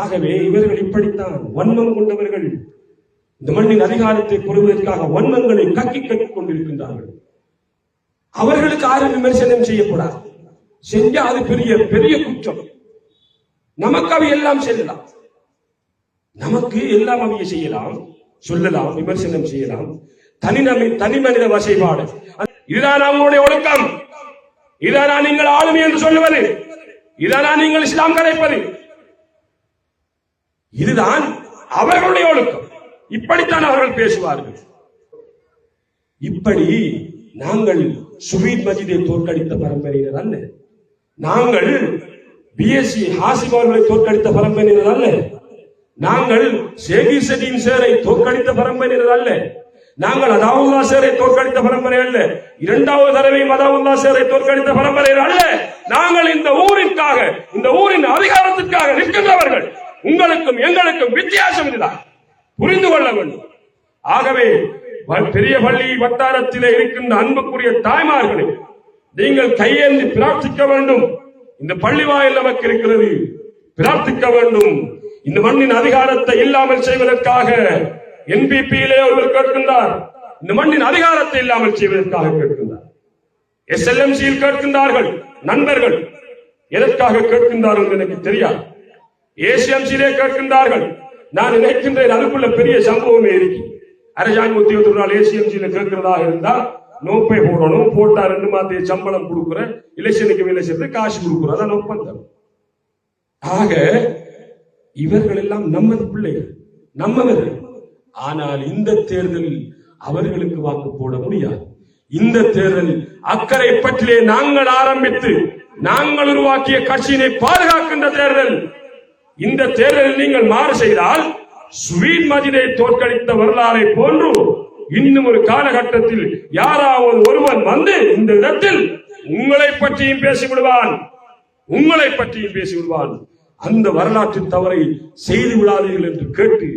ஆகவே இவர்கள் இப்படித்தான் வன்மம் கொண்டவர்கள். இந்த மண்ணின் அதிகாரத்தை பெறுவதற்காக வன்மங்களை கக்கி கட்டிக் கொண்டிருக்கின்றார்கள். அவர்களுக்கு யாரும் விமர்சனம் செய்யக்கூடாது செஞ்சா அது பெரிய பெரிய குற்றம். நமக்கு அவை எல்லாம் செல்லலாம். நமக்கு எல்லாம் அவைய செய்யலாம் சொல்லலாம் விமர்சனம் செய்யலாம். தனிநமி தனி மனித வசைபாடு. இதுதான் அவங்களுடைய ஒழுக்கம். இதானா நீங்கள் ஆளுமை என்று சொல்லுவது. இதானா நீங்கள் இஸ்லாம் கலைப்பது. இதுதான் அவர்களுடைய ஒழுக்கம். இப்படித்தான் அவர்கள் பேசுவார்கள். இப்படி நாங்கள் சுபீத் மஜிதை தோற்கடித்த பரம்பரையினர் அல்ல. நாங்கள் பிஎஸ்சி ஹாசிப் அவர்களை தோற்கடித்த பரம்பரையினர் அல்ல. நாங்கள் சேகி செடியின் சேரை தோற்கடித்த பரம்பரையினர் அல்ல. நாங்கள் அதாவுல்லா சேரை தோற்கடித்த பரம்பரை அல்ல. இரண்டாவது தடவை அதாவுல்லா சேரை தோற்கடித்த பரம்பரையினர் அல்ல. நாங்கள் இந்த ஊரிற்காக இந்த ஊரின் அதிகாரத்திற்காக நிற்கின்ற உங்களுக்கும் எங்களுக்கும் வித்தியாசம் இதுதான். புரிந்து கொள்ள வேண்டும். ஆகவே பெரிய பள்ளி வட்டாரத்திலே இருக்கின்ற அன்புக்குரிய தாய்மார்களே நீங்கள் கையேந்தி பிரார்த்திக்க வேண்டும். இந்த பள்ளி வாயில் நமக்கு இருக்கிறது. பிரார்த்திக்க வேண்டும். இந்த மண்ணின் அதிகாரத்தை இல்லாமல் செய்வதற்காக என்பிபியிலே ஒருவர் கேட்கின்றார். இந்த மண்ணின் அதிகாரத்தை இல்லாமல் செய்வதற்காக கேட்கின்றார். எஸ்எல்எம்சியில் கேட்கின்றார்கள். நண்பர்கள் எதற்காக கேட்கின்றார்கள் என்று எனக்கு தெரியாது. ஏசிஎம்சியிலே கேட்கின்றார்கள். நான் நினைக்கின்றேன் அதுக்குள்ள பெரிய சம்பவமே இருக்கு. அரசாங்க உத்தியோகத்தர் நாள் ஏசிஎம்சியில கேட்கிறதாக இருந்தா நோப்பை போடணும் போட்டா ரெண்டு மாதிரி சம்பளம் கொடுக்குறேன் இலட்சனுக்கு வேலை செய்து காசு கொடுக்குறோம் அதான் ஒப்பந்தம். ஆக இவர்கள் எல்லாம் நமது பிள்ளைகள் நம்மவர்கள் ஆனால் இந்த தேர்தலில் அவர்களுக்கு வாக்கு போட முடியாது. இந்த தேர்தலில் அக்கறை பற்றிலே நாங்கள் ஆரம்பித்து நாங்கள் உருவாக்கிய கட்சியினை பாதுகாக்கின்ற தேர்தல் இந்த தேர்தலில் நீங்கள் மாறு செய்தால் ஸ்வீட் மஜிதை தோற்கடித்த வரலாறை போன்று இன்னும் ஒரு காலகட்டத்தில் யாராவது ஒருவன் வந்து இந்த இடத்தில் உங்களை பற்றியும் பேசிவிடுவான். உங்களை பற்றியும் பேசிவிடுவான். அந்த வரலாற்றின் தவறை செய்து விடாதீர்கள் என்று கேட்டு